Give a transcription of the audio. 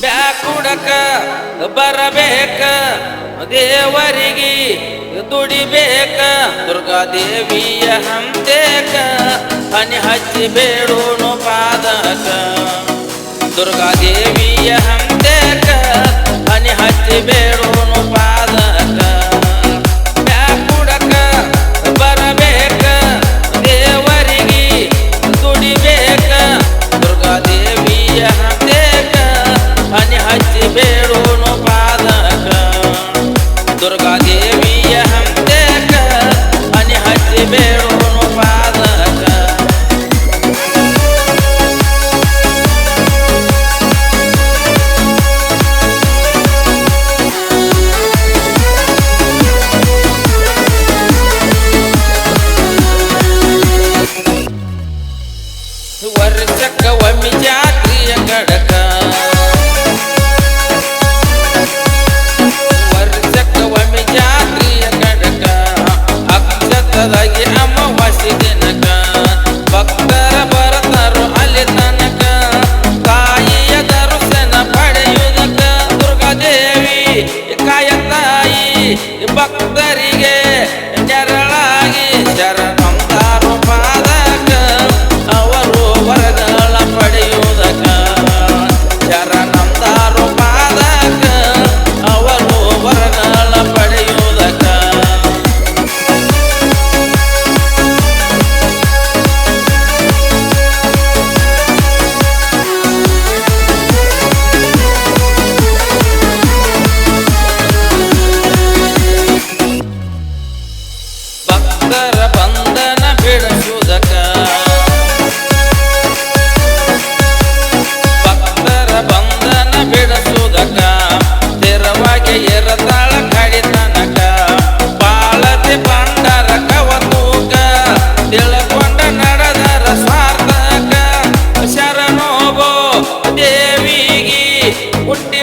ಬ್ಯಾಕುಡಕ ಬರಬೇಕ ದೇವರಿಗೆ ದುಡಿಬೇಕ ದುರ್ಗಾದೇವಿಯ ಹಂತೇಕ ಹನಿ ಹಚ್ಚಿ ಬೇಡೋನು ಪಾದಕ. ದುರ್ಗಾದೇವಿಯ ಹಂತೆ ಹನಿ ಹತ್ತಿ ಬೇಡೂನು ಭಕ್ತರ ಬಂಧನ ಬಿಡಿಸುವುದಕ್ಕ. ಭಕ್ತರ ಬಂಧನ ಬಿಡಿಸುವುದಕ್ಕ. ಸ್ಥಿರವಾಗಿ ಎರದಾಳ ಕಡಿತನಕ ಬಾಳತಿ ಬಂಡರ ಕವತೂಕ ತಿಳಕೊಂಡ ನಡೆದರ ಸ್ವಾರ್ಥಕ ಶರಣೋಬೋ ದೇವಿಗಿ ಹುಟ್ಟಿ